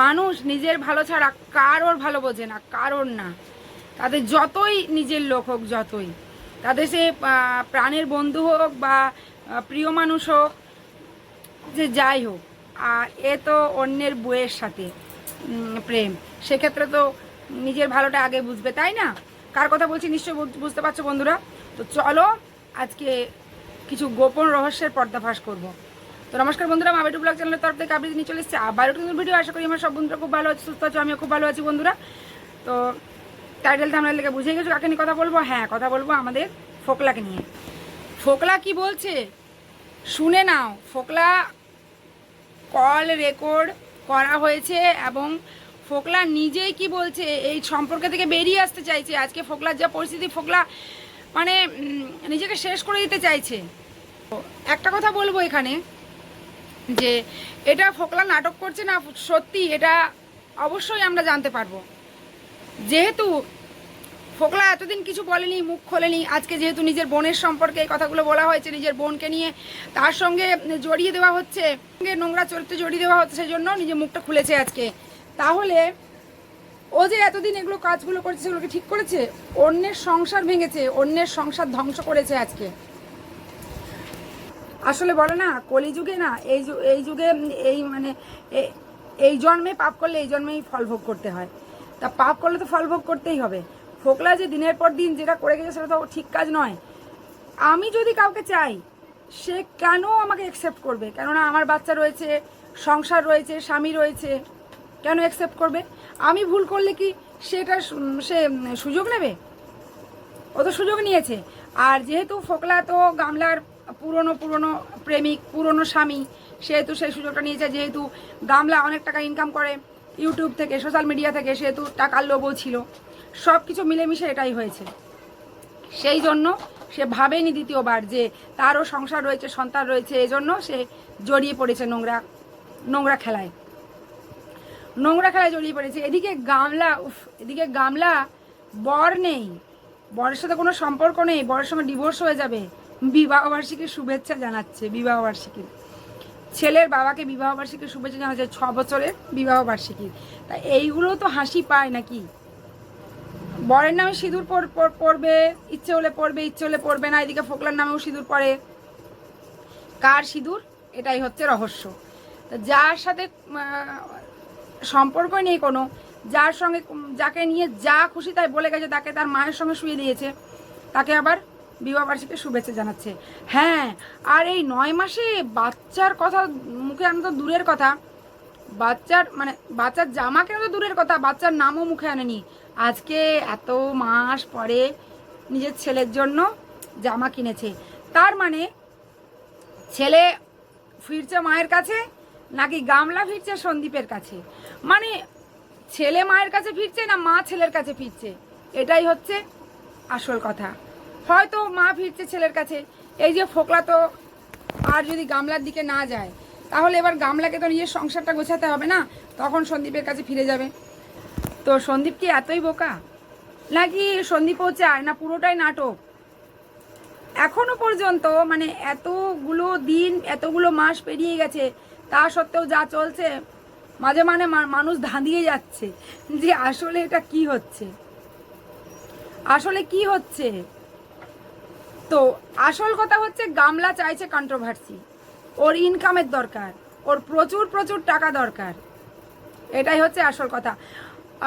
মানুষ নিজের ভালো ছাড়া কারোর ভালো বোঝে না, কারোর না। তাদের যতই নিজের লোক হোক, যতই। তাদের সে প্রাণের বন্ধু হোক বা প্রিয় মানুষ হোক, যে যাই হোক আর এ তো অন্যের বইয়ের সাথে প্রেম। সেক্ষেত্রে তো নিজের ভালোটা আগে বুঝবে, তাই না? কার কথা বলছি নিশ্চয়ই বুঝ- বুঝতে পারছ বন্ধুরা? তো চলো আজকে কিছু গোপন রহস্যের পর্দাফাশ করব। তো নমস্কার বন্ধুরা, মা বেটু ব্লগ চ্যানেলের তরফ থেকে আপনি নিয়ে চলে এসেছি আবার নতুন ভিডিও আশা করি আমার সব বন্ধুরা খুব ভালো আছে, সুস্থ আছে, আমিও খুব ভালো আছি বন্ধুরা। তো টাইটেল থামলে লেগে বুঝে গেছো কাকে নিয়ে কথা বলব? হ্যাঁ কথা বলব আমাদের ফোকলাকে নিয়ে। ফোকলা কি বলছে? শুনে নাও, ফোকলা কল রেকর্ড করা হয়েছে এবং ফোকলা নিজেই কি বলছে, এই সম্পর্ক থেকে বেরিয়ে আসতে চাইছে। আজকে ফোকলার যা পরিস্থিতি, ফোকলা মানে নিজেকে শেষ করে দিতে চাইছে। একটা কথা বলব এখানে যে এটা ফোকলা নাটক করছে না, সত্যি এটা অবশ্যই আমরা জানতে পারব। যেহেতু ফোকলা এতদিন কিছু বলেনি, মুখ খোলেনি, আজকে যেহেতু নিজের বোনের সম্পর্কে এই কথাগুলো বলা হয়েছে, নিজের বোনকে নিয়ে তার সঙ্গে জড়িয়ে দেওয়া হচ্ছে নোংরা চরিত্রে জড়িয়ে দেওয়া হচ্ছে সেই জন্য নিজের মুখটা খুলেছে আজকে। তাহলে ও যে এতদিন এগুলো কাজগুলো করেছে সেগুলোকে ঠিক করেছে? অন্যের সংসার ভেঙেছে, অন্যের সংসার ধ্বংস করেছে আজকে। আসলে বলে না, কলিযুগে না, এই এই যুগে এই মানে এই জন্মে পাপ করলে এই জন্মেই ফল ভোগ করতে হয়। তা পাপ করলে তো ফল ভোগ করতেই হবে। ফোকলা যে দিনের পর দিন যেটা করে গেছে সেটা তো ঠিক কাজ নয়। আমি যদি কাউকে চাই, সে কেন আমাকে অ্যাকসেপ্ট করবে? কেননা আমার বাচ্চা রয়েছে, সংসার রয়েছে, স্বামী রয়েছে, কেন অ্যাকসেপ্ট করবে? আমি ভুল করলে কি সেটা সে সুযোগ নেবে? ও তো সুযোগ নিয়েছে। আর যেহেতু ফোকলা তো গামলার পুরনো পুরনো প্রেমিক, পুরনো স্বামী, সেহেতু সেই সুযোগটা নিয়েছে, যেহেতু গামলা অনেক টাকা ইনকাম করে ইউটিউব থেকে সোশ্যাল মিডিয়া থেকে, সেহেতু টাকার লোভও ছিল। সব কিছু মিলেমিশে এটাই হয়েছে। সেই জন্য সে ভাবেনি দ্বিতীয়বার যে তারও সংসার রয়েছে, সন্তান রয়েছে, এজন্য সে জড়িয়ে পড়েছে নোংরা নোংরা খেলায়। নোংরা খেলায় জড়িয়ে পড়েছে। এদিকে গামলা, উফ, এদিকে গামলা, বর নেই। বরের সাথে কোনো সম্পর্ক নেই। বরের সঙ্গে ডিভোর্স হয়ে যাবে। বিবাহ বার্ষিকীর শুভেচ্ছা জানাচ্ছে বিবাহ বার্ষিকীর ছেলের বাবাকে বিবাহ বার্ষিকীর শুভেচ্ছা জানাচ্ছে ছ বছরের বিবাহ বার্ষিকীর তা এইগুলো তো হাসি পায় নাকি? বরের নামে সিঁদুর পর- ইচ্ছে হলে পড়বে, ইচ্ছে হলে পড়বে না, এদিকে ফোকলার নামেও সিঁদুর পড়ে। কার সিঁদুর? এটাই হচ্ছে রহস্য। তো যার সাথে সম্পর্ক নেই কোনো, যার সঙ্গে, যাকে নিয়ে যা খুশি তাই বলে গেছে, তাকে তার মায়ের সঙ্গে শুয়ে দিয়েছে, তাকে আবার বিবাহ বার্ষিকী শুভেচ্ছা জানাচ্ছে। হ্যাঁ আর এই নয় মাসে বাচ্চার কথা মুখে আনা তো দূরের কথা। বাচ্চার মানে বাচ্চার জামা কেন তো দূরের কথা, বাচ্চার নামও মুখে আনেনি। আজকে এত মাস পরে নিজের ছেলের জন্য জামা কিনেছে। তার মানে ছেলে ফিরছে মায়ের কাছে, নাকি গামলা ফিরছে সন্দীপের কাছে? মানে ছেলে মায়ের কাছে ফিরছে না মা ছেলের কাছে ফিরছে? এটাই হচ্ছে আসল কথা। হয়তো মা ফিরছে ছেলের কাছে। এই যে ফোকলা তো আর যদি গামলার দিকে না যায়, তাহলে এবার গামলাকে তো নিজের সংসারটা গোছাতে হবে না? তখন সন্দীপের কাছে ফিরে যাবে। তো সন্দীপ কি এতই বোকা? নাকি সন্দীপও চায় না পুরোটাই নাটক? এখনও পর্যন্ত মানে এতগুলো দিন, এতগুলো মাস পেরিয়ে গেছে, তা সত্ত্বেও যা চলছে, মাঝে মানে মা- মানুষ ধাঁধিয়ে যাচ্ছে যে আসলে এটা কি হচ্ছে? আসলে কি হচ্ছে? তো আসল কথা হচ্ছে গামলা চাইছে কন্ট্রোভার্সি ওর ইনকামের দরকার, ওর প্রচুর প্রচুর টাকা দরকার। এটাই হচ্ছে আসল কথা।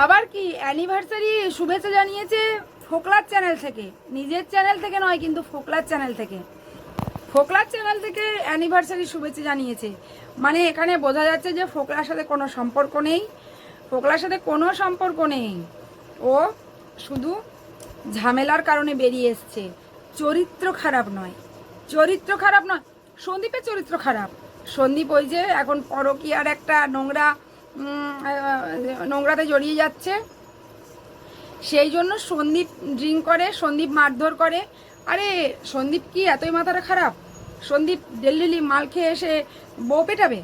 আবার কি অ্যানিভার্সারি শুভেচ্ছা জানিয়েছে ফোকলার চ্যানেল থেকে। নিজের চ্যানেল থেকে নয়, কিন্তু ফোকলার চ্যানেল থেকে। ফোকলার চ্যানেল থেকে অ্যানিভার্সারি শুভেচ্ছা জানিয়েছে। মানে এখানে বোঝা যাচ্ছে যে ফোকলার সাথে কোনো সম্পর্ক নেই। ফোকলার সাথে কোনো সম্পর্ক নেই। ও শুধু ঝামেলার কারণে বেরিয়ে এসছে। চরিত্র খারাপ নয়। চরিত্র খারাপ নয়। সন্দীপের চরিত্র খারাপ। সন্দীপ ওই যে এখন পরকীয়ার একটা নোংরা নোংরাতে জড়িয়ে যাচ্ছে। সেই জন্য সন্দীপ ড্রিঙ্ক করে, সন্দীপ মারধর করে। আরে, সন্দীপ কি এতই মাথাটা খারাপ? সন্দীপ ডেলি মাল খেয়ে এসে বউ পেটাবে?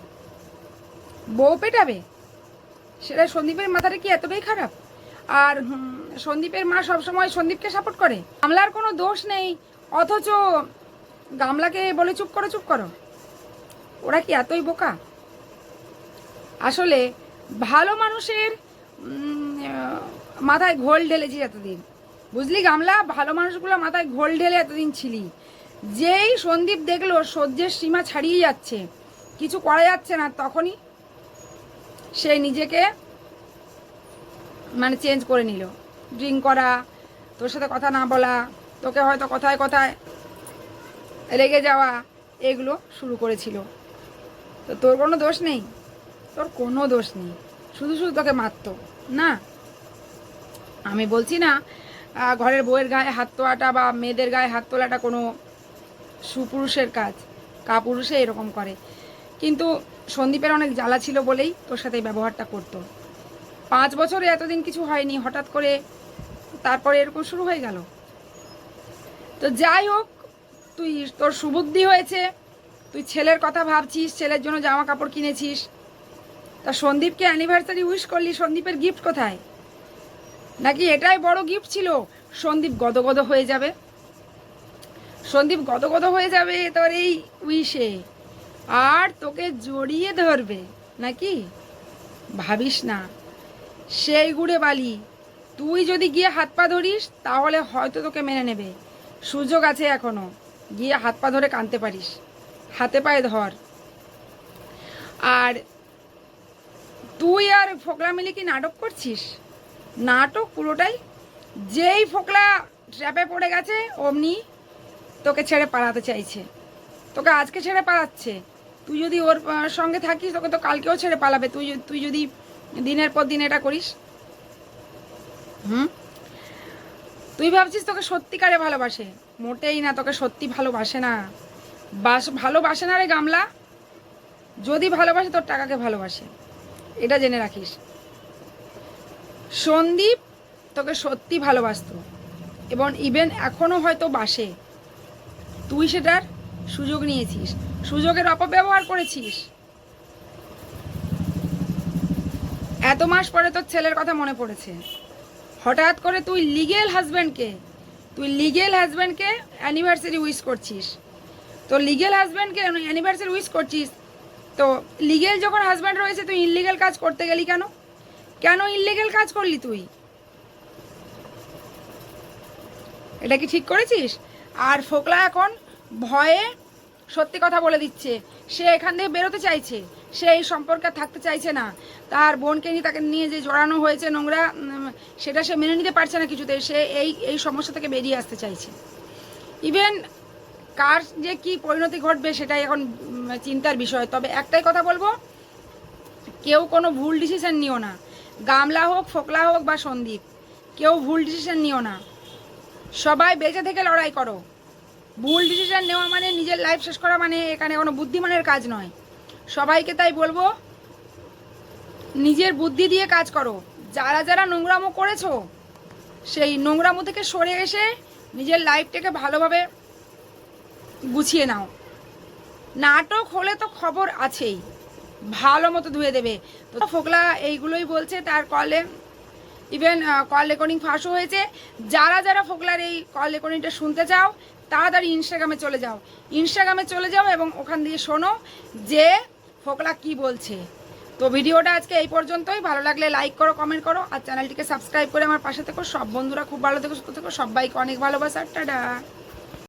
বউ পেটাবে? সেটা সন্দীপের মাথাটা কি এতটাই খারাপ? আর সন্দীপের মা সবসময় সন্দীপকে সাপোর্ট করে। গামলার কোনো দোষ নেই, অথচ গামলাকে বলে চুপ করো চুপ করো। ওরা কি এতই বোকা? আসলে ভালো মানুষের মাথায় ঘোল ঢেলেছি এতদিন। বুঝলি গামলা? ভালো মানুষগুলো মাথায় ঘোল ঢেলে এতদিন ছিলি। যেই সন্দীপ দেখল, সহ্যের সীমা ছাড়িয়ে যাচ্ছে। কিছু করা যাচ্ছে না, তখনই সে নিজেকে মানে চেঞ্জ করে নিল। ড্রিঙ্ক করা, তোর সাথে কথা না বলা, তোকে হয়তো কথায় কথায় রেগে যাওয়া, এগুলো শুরু করেছিল। তো তোর কোনো দোষ নেই? তোর কোনো দোষ নেই। শুধু শুধু তোকে মারতো, না? আমি বলছি না ঘরের বউয়ের গায়ে হাত তোলাটা বা মেয়েদের গায়ে হাত তোলাটা কোনো সুপুরুষের কাজ। কাপুরুষে এরকম করে। কিন্তু সন্দীপের অনেক জ্বালা ছিল বলেই তোর সাথে ব্যবহারটা করতো। পাঁচ বছরে এতদিন কিছু হয়নি, হঠাৎ করে তারপরে এরকম শুরু হয়ে গেল। তো যাই হোক, তুই তোর সুবুদ্ধি হয়েছে, তুই ছেলের কথা ভাবছিস, ছেলের জন্য জামা কাপড় কিনেছিস। তা সন্দীপকে অ্যানিভার্সারি উইশ করলি, সন্দীপের গিফট কোথায়? নাকি এটাই বড় গিফট ছিল? সন্দীপ গদগদ হয়ে যাবে। সন্দীপ গদগদ হয়ে যাবে তোর এই উইশে আর তোকে জড়িয়ে ধরবে, নাকি? ভাবিস না। সেই গুড়ে বালি। তুই যদি গিয়ে হাত পা ধরিস, তাহলে হয়তো তোকে মেনে নেবে। সুযোগ আছে এখনও। গিয়ে হাত পা ধরে কানতে পারিস। হাতে পায়ে ধর। আর তুই আর ফোকলা মিলে কি নাটক করছিস? নাটক পুরোটাই যেই ফোকলা ট্র্যাপে পড়ে গেছে, অমনি তোকে ছেড়ে পালাতে চাইছে। তোকে আজকে ছেড়ে পালাচ্ছে। তুই যদি ওর সঙ্গে থাকিস, তোকে তো কালকেও ছেড়ে পালাবে। তুই তুই যদি দিনের পর দিন এটা করিস। হুম? তুই ভাবছিস তোকে সত্যিকারে ভালোবাসে? মোটেই না, তোকে সত্যি ভালোবাসে না। বাস, ভালোবাসে না রে গামলা। যদি ভালোবাসে, তোর টাকাকে ভালোবাসে। এটা জেনে রাখিস। সন্দীপ তোকে সত্যি ভালোবাসতো। এবং ইভেন এখনও হয়তো বাসে। তুই সেটার সুযোগ নিয়েছিস। সুযোগের অপব্যবহার করেছিস। এত মাস পরে তোর ছেলের কথা মনে পড়েছে। হঠাৎ করে তুই লিগেল হাজব্যান্ডকে তুই লিগেল হাজব্যান্ডকে অ্যানিভার্সারি উইশ করছিস। তো লিগেল হাজব্যান্ডকে অ্যানিভার্সারি উইশ করছিস, তো লিগেল যখন হাজব্যান্ড রয়েছে, তুই ইনলিগেল কাজ করতে গেলি কেন? কেন ইনলিগেল কাজ করলি তুই? এটা কি ঠিক করেছিস? আর ফোকলা এখন ভয়ে সত্যি কথা বলে দিচ্ছে। সে এখান থেকে বেরোতে চাইছে। সে এই সম্পর্কে থাকতে চাইছে না। তার বোনকে নিয়ে তাকে নিয়ে যে জড়ানো হয়েছে নোংরা সেটা সে মেনে নিতে পারছে না কিছুতে। সে এই এই সমস্যা থেকে বেরিয়ে আসতে চাইছে। ইভেন কার যে কি পরিণতি ঘটবে সেটাই এখন চিন্তার বিষয়। তবে একটাই কথা বলব, কেউ কোনো ভুল ডিসিশন নিও না। গামলা হোক, ফোকলা হোক বা সন্দীপ, কেউ ভুল ডিসিশন নিও না। সবাই বেঁচে থেকে লড়াই করো। ভুল ডিসিশন নেওয়া মানে নিজের লাইফ শেষ করা মানে এখানে কোনো বুদ্ধিমানের কাজ নয়। সবাইকে তাই বলব, নিজের বুদ্ধি দিয়ে কাজ করো। যারা যারা নোংরামো করেছ, সেই নোংরামো থেকে সরে এসে নিজের লাইফটাকে ভালোভাবে গুছিয়ে নাও। নাটক হলে তো খবর আছেই, ভালো মতো ধুয়ে দেবে। তো ফোকলা এইগুলোই বলছে, তার কলে ইভেন কল রেকর্ডিং ফাঁসও হয়েছে। যারা যারা ফোকলার এই কল রেকর্ডিংটা শুনতে চাও, তাড়াতাড়ি ইনস্টাগ্রামে চলে যাও। ইনস্টাগ্রামে চলে যাও এবং ওখান দিয়ে শোনো যে ফোকলা কি বলছে। তো ভিডিওটা আজকে এই পর্যন্তই। ভালো লাগলে লাইক করো কমেন্ট করো, আর চ্যানেলটিকে সাবস্ক্রাইব করে আমার পাশে থেকো। সব বন্ধুরা খুব ভালো থেকো, সুস্থ থেকো। সবাইকে অনেক ভালোবাসা। টাটা।